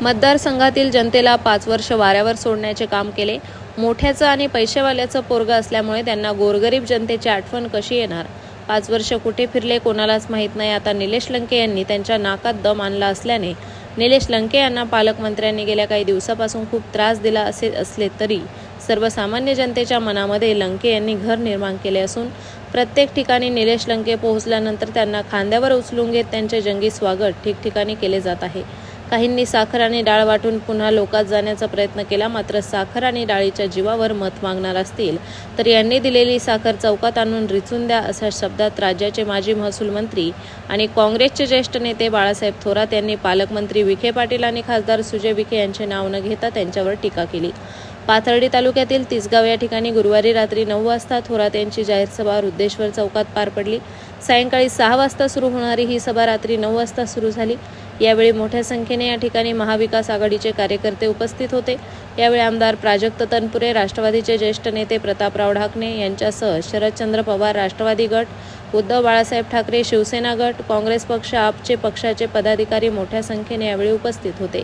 मतदारसंघातील जनतेला पाच वर्ष वाऱ्यावर सोडण्याचे काम केले. मोठ्याचं आणि पैसेवाल्याचं पोरग असल्यामुळे त्यांना गोरगरीब जनतेची आठवण कशी येणार? पाच वर्ष कुठे फिरले कोणालाच माहीत नाही. आता निलेश लंके यांनी त्यांच्या नाकात दम आणला असल्याने निलेश लंके यांना पालकमंत्र्यांनी गेल्या काही दिवसापासून खूप त्रास दिला असे असले तरी सर्वसामान्य जनतेच्या मनामध्ये लंके यांनी घर निर्माण केले असून प्रत्येक ठिकाणी निलेश लंके पोहोचल्यानंतर त्यांना खांद्यावर उचलून घेत त्यांचे जंगी स्वागत ठिकठिकाणी केले जात आहे. काहींनी साखर आणि डाळ वाटून पुन्हा लोकात जाण्याचा प्रयत्न केला मात्र साखर आणि डाळीच्या जीवावर मत मागणार असतील तर यांनी दिलेली साखर चौकात आणून रिचून द्या अशा शब्दात राज्याचे माजी महसूल मंत्री आणि काँग्रेसचे ज्येष्ठ नेते बाळासाहेब थोरात यांनी पालकमंत्री विखे पाटील आणि खासदार सुजय विखे यांचे नाव न घेता त्यांच्यावर टीका केली. पाथर्डी तालुक्यातील तिसगाव या ठिकाणी गुरुवारी रात्री नऊ वाजता थोरात यांची जाहीर सभा रुद्धेश्वर चौकात पार पडली. सायंकाळी सहा वाजता सुरू होणारी ही सभा रात्री नऊ वाजता सुरू झाली. यावेळी मोठ्या संख्येने या ठिकाणी महाविकास आघाडीचे कार्यकर्ते उपस्थित होते. यावेळी आमदार प्राजक्त तनपुरे राष्ट्रवादीचे ज्येष्ठ नेते प्रतापराव ढाकणे यांच्यासह शरदचंद्र पवार राष्ट्रवादी गट उद्धव बाळासाहेब ठाकरे शिवसेना गट काँग्रेस पक्ष आपचे पक्षाचे पदाधिकारी मोठ्या संख्येने यावेळी उपस्थित होते.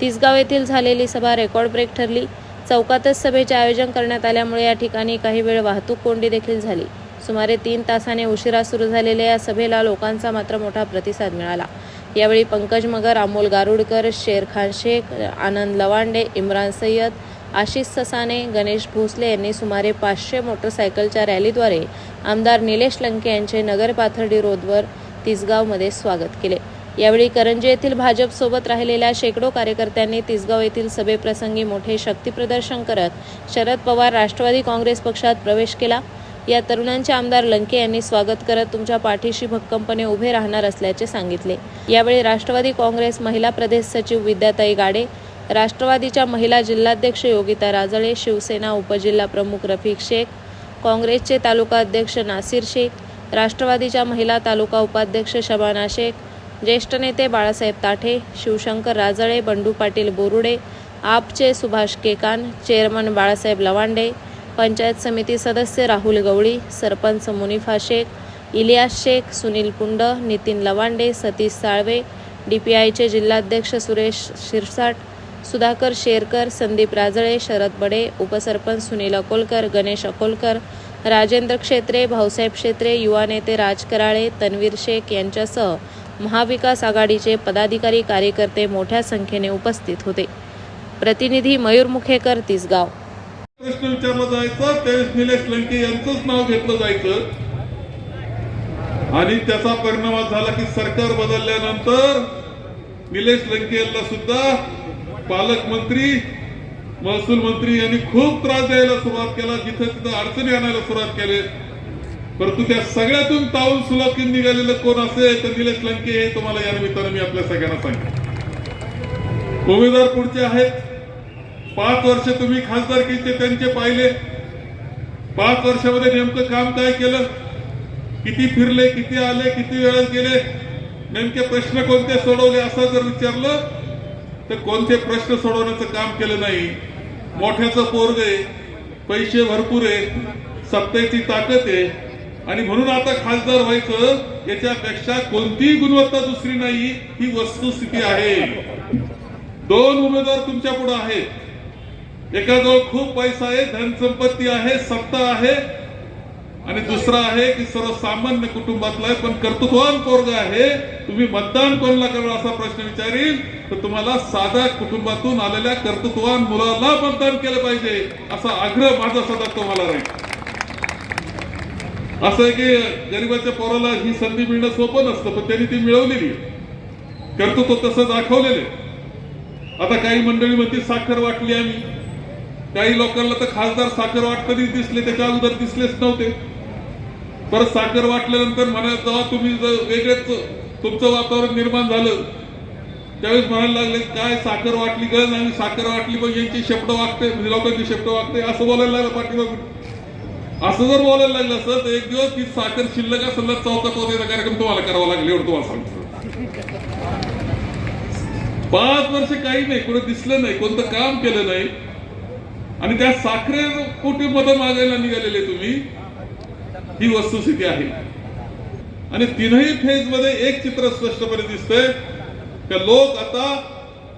तिसगाव येथील झालेली सभा रेकॉर्ड ब्रेक ठरली. चौकातच सभेचे आयोजन करण्यात आल्यामुळे या ठिकाणी काही वेळ वाहतूक कोंडी देखील झाली. सुमारे तीन तासाने उशिरा सुरू झालेल्या या सभेला लोकांचा मात्र मोठा प्रतिसाद मिळाला. यावेळी पंकज मगर अमोल गारुडकर शेरखान शेख आनंद लवांडे इम्रान सय्यद आशिष ससाने गणेश भोसले यांनी सुमारे पाचशे मोटरसायकलच्या रॅलीद्वारे आमदार निलेश लंके यांचे नगर पाथर्डी रोडवर तिसगावमध्ये स्वागत केले. यावेळी करंजे येथील भाजपसोबत राहिलेल्या शेकडो कार्यकर्त्यांनी तिसगाव येथील सभेप्रसंगी मोठे शक्तीप्रदर्शन करत शरद पवार राष्ट्रवादी काँग्रेस पक्षात प्रवेश केला. या तरुणांचे आमदार लंके यांनी स्वागत करत तुमच्या पाठीशी भक्कमपणे उभे राहणार असल्याचे सांगितले. यावेळी राष्ट्रवादी काँग्रेस महिला प्रदेश सचिव विद्याताई गाडे राष्ट्रवादीच्या महिला जिल्हाध्यक्ष योगिता राजळे शिवसेना उपजिल्हा प्रमुख रफिक शेख काँग्रेसचे तालुका अध्यक्ष नासिर शेख राष्ट्रवादीच्या महिला तालुका उपाध्यक्ष शबाना शेख ज्येष्ठ नेते बाळासाहेब ताठे शिवशंकर राजळे बंडू पाटील बोरुडे आपचे सुभाष केकान चेअरमन बाळासाहेब लवांडे पंचायत समिती सदस्य राहुल गवळी सरपंच मुनिफा शेख इलियास शेख सुनील पुंड नितीन लवांडे सतीश साळवे डी पी आयचे जिल्हाध्यक्ष सुरेश शिरसाट सुधाकर शेरकर संदीप राजळे शरद बडे उपसरपंच सुनील अकोलकर गणेश अकोलकर राजेंद्र क्षेत्रे भाऊसाहेब क्षेत्रे युवा नेते राज कराळे तन्वीर शेख यांच्यासह महाविकास आघाडीचे पदाधिकारी कार्यकर्ते मोठ्या संख्येने उपस्थित होते. प्रतिनिधी मयूर मुखेकर तिसगाव. विचारलं जायचं त्यावेळेस निलेश लंके यांचंच नाव घेतलं जायचं. आणि त्याचा परिणाम झाला की सरकार बदलल्यानंतर निलेश लंके यांना सुद्धा पालकमंत्री महसूल मंत्री यांनी खूप त्रास द्यायला सुरुवात केला जिथं तिथं अडचणी आणायला सुरुवात केली. परंतु त्या सगळ्यातून ताऊन सुलाकीन निघालेलं कोण असेल तर निलेश लंके हे तुम्हाला या निमित्तानं मी आपल्या सगळ्यांना सांगेन. उमेदवार पुढचे आहेत. पाच वर्ष तुम्ही खासदारकीचे त्यांचे पाहिले. पाच वर्षामध्ये नेमकं काम काय केलं? किती फिरले किती आले किती वेळात गेले? नेमके प्रश्न कोणते सोडवले असं जर विचारलं तर कोणते प्रश्न सोडवण्याचं काम केलं नाही? मोठ्याचं पोरग आहे पैसे भरपूर आहे सत्तेची ताकद आहे. आणि म्हणून आता खासदार व्हायचं याच्यापेक्षा कोणतीही गुणवत्ता दुसरी नाही ही वस्तुस्थिती आहे. दोन उमेदवार तुमच्यापुढे आहेत. एकाजवळ खूप पैसा आहे धनसंपत्ती आहे सत्ता आहे आणि दुसरा आहे की सर्वसामान्य कुटुंबातला आहे पण कर्तृत्वान पोरग आहे तुम्ही मतदान कोणाला करणार असा प्रश्न विचारील तर तुम्हाला साध्या कुटुंबातून आलेल्या कर्तृत्वान मुलाला मतदान केलं पाहिजे असा आग्रह माझा सदा तुम्हाला राहील. असं आहे की गरीबाच्या पोराला ही संधी मिळणं सोपं नसतं पण त्यांनी ती मिळवलेली कर्तृत्व तसं दाखवलेले आता काही मंडळी म्हणते साखर वाटली आम्ही. काही लोकांना तर खासदार साखर वाटताना दिसले त्याच्या अगोदर दिसलेच नव्हते. परत साखर वाटल्यानंतर म्हणायला जेव्हा तुम्ही वेगळेच तुमचं वातावरण निर्माण झालं त्यावेळेस म्हणायला लागले काय साखर वाटली गरज आणि साखर वाटली पण यांची शब्द वागते म्हणजे लोकांची शब्द वागते असं बोलायला लागलं पाठीमागून. असं जर बोलायला लागलं असं तर एक दिवस ती साखर शिल्लक असेल तर चौकात वगैरे कार्यक्रम तुम्हाला करावा लागेल एवढं तुम्हाला सांगतो. पाच वर्ष काही नाही कोणी दिसलं नाही कोणतं काम केलं नाही आणि त्या साखरे कोटी पद मागायला निघालेले तुम्ही ही वस्तुस्थिती आहे. आणि तीनही फेजमध्ये एक चित्र स्पष्टपणे दिसतंय का लोक आता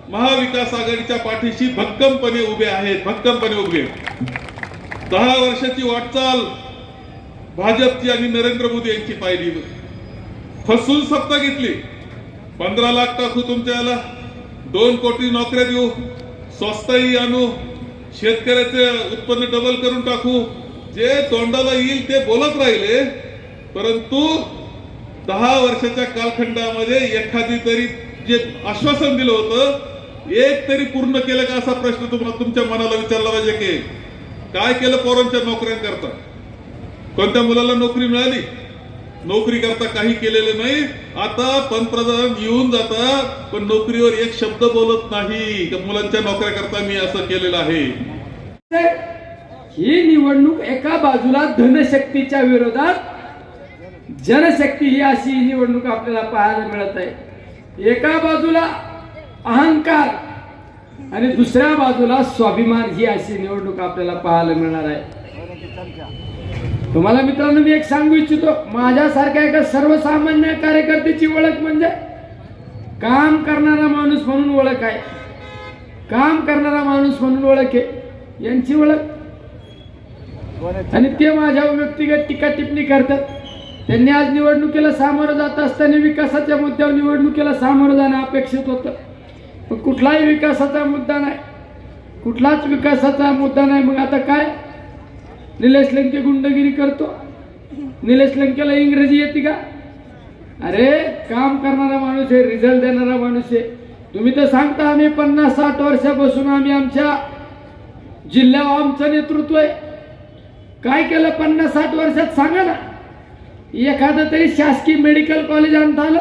महाविकास आघाडीच्या पाठीशी भक्कमपणे उभे आहेत भक्कमपणे उभे. दहा वर्षाची वाटचाल भाजपची आणि नरेंद्र मोदी यांची पाहिली फसून सत्ता घेतली. पंधरा लाख टाकू तुमच्याला. दोन कोटी नोकऱ्या देऊ. स्वस्तही आणू. शेतकऱ्याचे उत्पन्न डबल करून टाकू. जे तोंडाला येईल ते बोलत राहिले परंतु दहा वर्षाच्या कालखंडामध्ये एखादी तरी जे आश्वासन दिलं होतं एक तरी पूर्ण केलं का असा प्रश्न तुम्हाला तुमच्या मनाला विचारला पाहिजे की काय केलं पोरांच्या नोकऱ्यांकरता? कोणत्या मुलाला नोकरी मिळाली? नोकरी करता काही केलेलं नाही. आता पंतप्रधान येऊन जातात पण नोकरीवर एक शब्द बोलत नाही. मुलांच्या नोकऱ्या करता मी असं केलेलं आहे? ही निवडणूक एका बाजूला धनशक्तीच्या विरोधात जनशक्ती ही अशी निवडणूक आपल्याला पाहायला मिळत आहे. एका बाजूला अहंकार आणि दुसऱ्या बाजूला स्वाभिमान ही अशी निवडणूक आपल्याला पाहायला मिळणार आहे. तुम्हाला मित्रांनो मी एक सांगू इच्छितो. माझ्यासारख्या एका सर्वसामान्य कार्यकर्त्याची ओळख म्हणजे काम करणारा माणूस म्हणून ओळख आहे. काम करणारा माणूस म्हणून ओळख आहे. यांची ओळख. आणि ते माझ्यावर व्यक्तिगत टीका टिप्पणी करतात. त्यांनी आज निवडणुकीला सामोरं जात असताना विकासाच्या मुद्द्यावर निवडणुकीला सामोरं जाणं अपेक्षित होतं. पण कुठलाही विकासाचा मुद्दा नाही. कुठलाच विकासाचा मुद्दा नाही. मग आता काय? निलेश लंके गुंडगिरी करतो. निलेश लंकेला इंग्रजी येते का? अरे काम करणारा माणूस आहे रिझल्ट देणारा माणूस आहे. तुम्ही तर सांगता आम्ही पन्नास साठ वर्षापासून आम्ही आमच्या जिल्ह्यावर आमचं नेतृत्व आहे. काय केलं पन्नास साठ वर्षात सांगा ना. एखादं तरी शासकीय मेडिकल कॉलेज आणता आलं.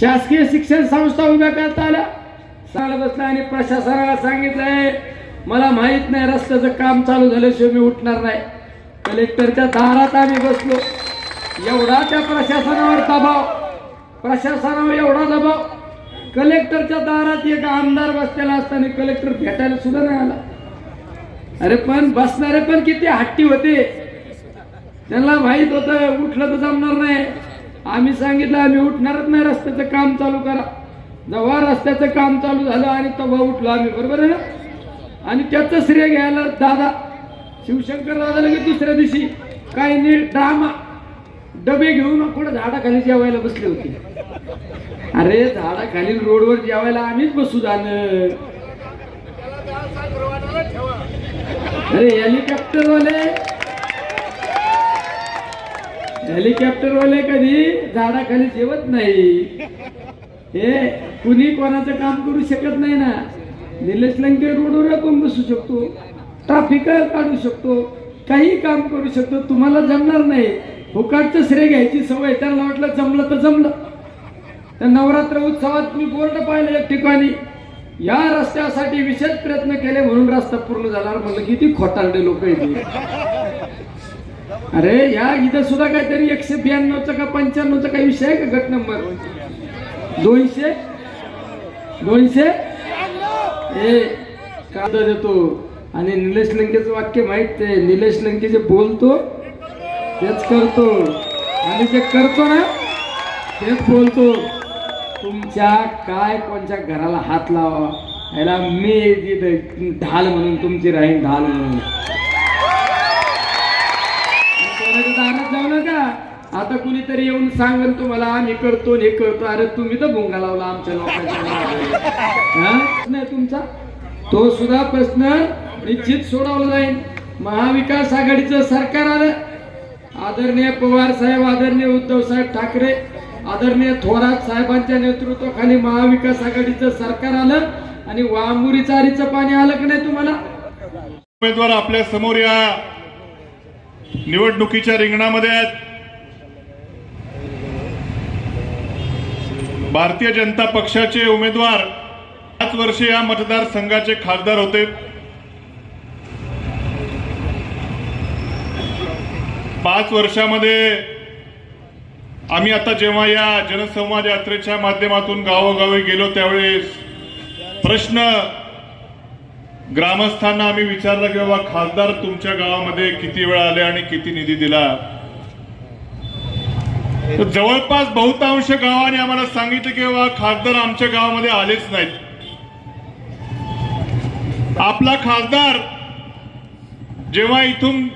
शासकीय शिक्षण संस्था उभ्या करता आल्या. सांगत बसला आणि प्रशासनाला सांगितलंय मला माहीत नाही रस्त्याचं काम चालू झाल्याशिवाय मी उठणार नाही. कलेक्टरच्या दारात आम्ही बसलो. एवढा त्या प्रशासनावर दबाव. प्रशासनावर एवढा दबाव. कलेक्टरच्या दारात एक आमदार बसलेला असताना कलेक्टर भेटायला सुद्धा नाही आला. अरे पण बसणारे पण किती हट्टी होते. त्यांना माहीत होतं उठलं तर जमणार नाही. आम्ही सांगितलं आम्ही उठणारच नाही रस्त्याचं काम चालू करा. जेव्हा रस्त्याचं काम चालू झालं आणि तेव्हा उठलो आम्ही बरोबर आहे ना? आणि त्याचं श्रेय घ्यायला दादा शिवशंकर दादा लगेच दुसऱ्या दिवशी काही नीट ड्रामा डबे घेऊन कुठं झाडाखाली जेवायला बसले होते. अरे झाडाखाली रोडवर जेवायला आम्हीच बसू जाणं. अरे हेलिकॉप्टरवाले हेलिकॉप्टरवाले कधी झाडाखाली जेवत नाही. हे कुणी कोणाचं काम करू शकत नाही ना? निलेश लंके रोडवर पण बसू शकतो. ट्राफिक काढू शकतो. काही काम करू शकतो. तुम्हाला जमणार नाही. फुकाटचं श्रेय घ्यायची सवय. त्यांना वाटलं जमलं तर जमलं. तर नवरात्र उत्सवात मी बोर्ड पाहिलं एक ठिकाणी. या रस्त्यासाठी विशेष प्रयत्न केले म्हणून रस्ता पूर्ण झाला म्हणलं किती खोटारडे लोक येते अरे या इथं सुद्धा काहीतरी एकशे ब्याण्णवचा का पंच्याण्णवचा काही विषय आहे का गट नंबर? दोनशे? दोनशे? हे कागद देतो आणि निलेश लंकेचं वाक्य माहीत आहे. निलेश लंके जे बोलतो तेच करतो. आणि जे करतो ना तेच बोलतो. तुमच्या काय कोणत्या घराला हात लावा? याला मी ढाल म्हणून तुमची राहीन ढाल म्हणून. आता कुणीतरी येऊन सांगन तुम्हाला आम्ही करतो हे करतो. अरे तुम्ही तर भोंगा लावला आमच्या लोकांच्या नाही तुमचा? तो सुद्धा प्रश्न निश्चित सोडवला जाईल. महाविकास आघाडीचं सरकार आलं. आदरणीय पवार साहेब आदरणीय उद्धव साहेब ठाकरे आदरणीय थोरात साहेबांच्या नेतृत्वाखाली महाविकास आघाडीचं सरकार आलं आणि वामुरी चारीचं पाणी आलं की नाही तुम्हाला? उमेदवार आपल्यासमोर या निवडणुकीच्या रिंगणामध्ये आहेत. भारतीय जनता पक्षाचे उमेदवार पाच वर्षे या मतदारसंघाचे खासदार होते. पाच वर्षामध्ये आम्ही आता जेव्हा या जनसंवाद यात्रेच्या माध्यमातून गावोगावी गेलो त्यावेळेस प्रश्न ग्रामस्थांना आम्ही विचारला की बाबा खासदार तुमच्या गावामध्ये किती वेळा आले आणि किती निधी दिला? जवळपास बहुतांश गावाने आम्हाला सांगितलं की बाबा खासदार आमच्या गावामध्ये आलेच नाहीत. आपला खासदार जेव्हा इथून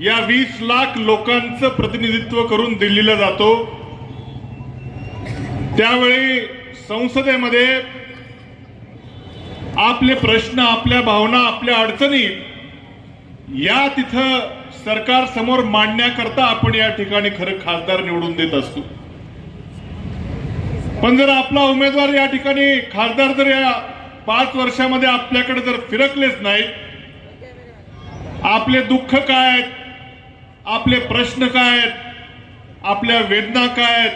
या वीस लाख लोकांचं प्रतिनिधित्व करून दिल्लीला जातो त्यावेळी संसदेमध्ये आपले प्रश्न आपल्या भावना आपल्या अडचणी या तिथं सरकार समोर मांडण्याकरता आपण या ठिकाणी खरं खासदार निवडून देत असतो. पण जर आपला उमेदवार या ठिकाणी खासदार जर या पाच वर्षामध्ये आपल्याकडे जर फिरकलेच नाहीत आपले दुःख काय आहेत आपले प्रश्न काय आहेत आपल्या वेदना काय आहेत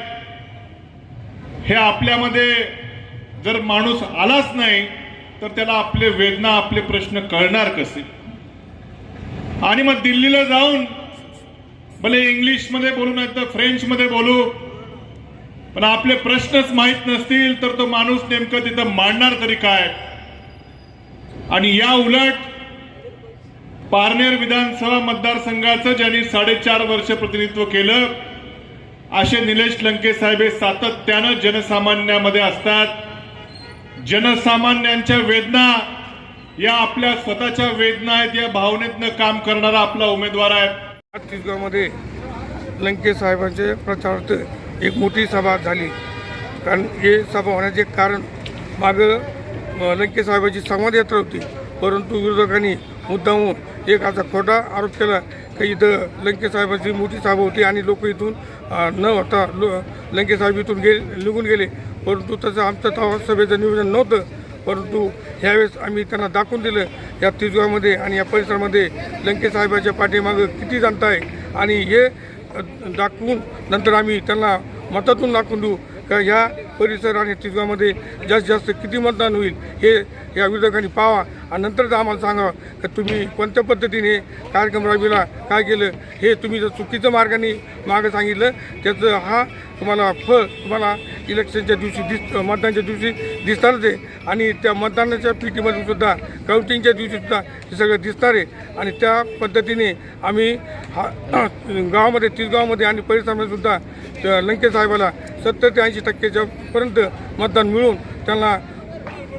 हे आपल्यामध्ये जर माणूस आलाच नाही तर त्याला आपले वेदना आपले प्रश्न कळणार कसे? आणि मग दिल्लीला जाऊन भले इंग्लिशमध्ये बोलू नाही तर फ्रेंचमध्ये बोलू पण आपले प्रश्नच माहीत नसतील तर तो माणूस नेमकं तिथं मांडणार तरी काय? आणि या उलट पारनेर विधानसभा मतदारसंघाचं ज्यांनी साडेचार वर्ष प्रतिनिधित्व केलं असे निलेश लंके साहेब हे सातत्यानं जनसामान्यामध्ये असतात. जनसामान्यांच्या वेदना या आपल्या स्वतःच्या वेदना आहेत या भावनेतनं काम करणारा आपला उमेदवार आहे. छत्तीसगडमध्ये लंके साहेबांचे प्रचारार्थ एक मोठी सभा झाली. कारण हे सभा होण्याचे कारण मागं अ, लंके साहेबांची संवाद यात्रा होती. परंतु विरोधकांनी मुद्दामून एक असा खोटा आरोप केला की इथं लंके साहेबांची मोठी सभा होती आणि लोक इथून अ, न होता लो लंके साहेब इथून गे निघून गेले. परंतु तसं आमचं तेव्हा सभेचं नियोजन नव्हतं. परंतु ह्यावेळेस आम्ही त्यांना दाखवून दिलं या तिसगावमध्ये आणि या परिसरामध्ये लंकेसाहेबाच्या पाठीमागं किती जनता आहे. आणि हे दाखवून नंतर आम्ही त्यांना मतातून दाखवून देऊ. का ह्या परिसर आणि तिसगावमध्ये जास्तीत जास्त किती मतदान होईल हे या विरोधकांनी पाहावा. आणि नंतर आम्हाला सांगावं का तुम्ही कोणत्या पद्धतीने कार्यक्रम राबविला काय केलं हे तुम्ही जर चुकीच्या मार्गाने मागं सांगितलं त्याचं हा तुम्हाला फळ तुम्हाला इलेक्शनच्या दिवशी दिस मतदानाच्या दिवशी दिसणारच आहे. आणि त्या मतदानाच्या पिटीमध्ये सुद्धा काउंटिंगच्या दिवशी सुद्धा हे सगळं दिसणार आहे. आणि त्या पद्धतीने आम्ही हा गावामध्ये तिसगावमध्ये आणि परिसरामध्ये सुद्धा त्या साहेबाला सत्तर ते ऐंशी टक्केच्यापर्यंत मतदान मिळून त्यांना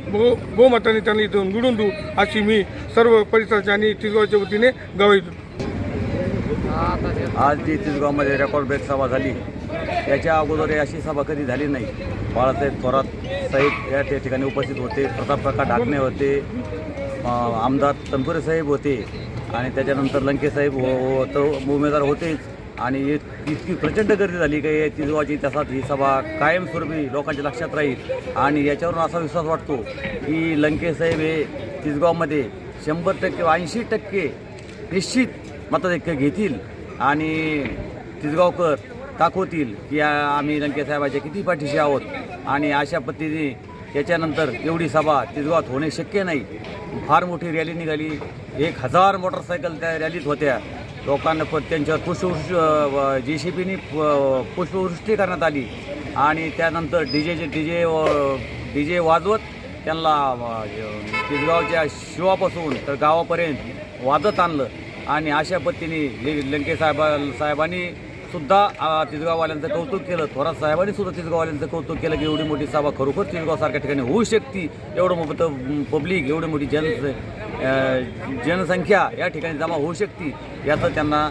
बहु बहुमताने त्यांना इथून निवडून देऊ अशी मी सर्व परिसराच्या आणि तिसगावच्या वतीने गवायचो आज जी तिसगावमध्ये रेकॉर्ड ब्रेक सभा झाली याच्या अगोदर अशी सभा कधी झाली नाही. बाळासाहेब थोरात साहेब या त्या ठिकाणी उपस्थित होते प्रताप प्रकाश ढाकणे होते आमदार तनपुरे साहेब होते आणि त्याच्यानंतर लंकेसाहेब हो तर तो उमेदवार होतेच आणि इतकी प्रचंड गर्दी झाली की तिजवाची तिसगावची ही सभा कायमस्वरूपी लोकांच्या लक्षात राहील. आणि याच्यावरून असा विश्वास वाटतो की लंकेसाहेब हे तिसगावमध्ये शंभर टक्के ऐंशी टक्के निश्चित मताधिक्य घेतील आणि तिसगावकर दाखवतील की आम्ही लंकेसाहेबाच्या किती पाठीशी आहोत. आणि अशा पद्धतीने याच्यानंतर एवढी सभा तिसगावात होणे शक्य नाही. फार मोठी रॅली निघाली. एक हजार मोटरसायकल त्या रॅलीत होत्या. लोकांना प त्यांच्यावर पुष्पवृष्टी जे सी पीनी पुष्पवृष्टी करण्यात आली. आणि त्यानंतर डी जेचे डी जे डी जे वाजवत त्यांना अ, तिसगावच्या शिवापासून तर गावापर्यंत वाजत आणलं. आणि अशा पद्धतीने लंकेसाहेबा लंके साहेबा साहेबांनी सुद्धा तिसगाववाल्यांचं कौतुक केलं. थोरात साहेबांनी सुद्धा तिसगाववाल्यांचं कौतुक केलं की एवढी मोठी सभा खरोखर तिसगावसारख्या ठिकाणी होऊ शकते. एवढं मोठं पब्लिक एवढी मोठी जन जनसंख्या या ठिकाणी जमा होऊ शकते. याचा त्यांना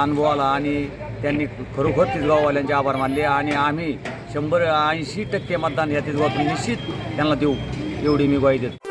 अनुभव आला आणि त्यांनी खरोखर तिसगाववाल्यांचे आभार मानले आणि आम्ही शंभर ऐंशी टक्के मतदान या तिसगावातून निश्चित त्यांना देऊ. एवढी मी ग्वाही देतो.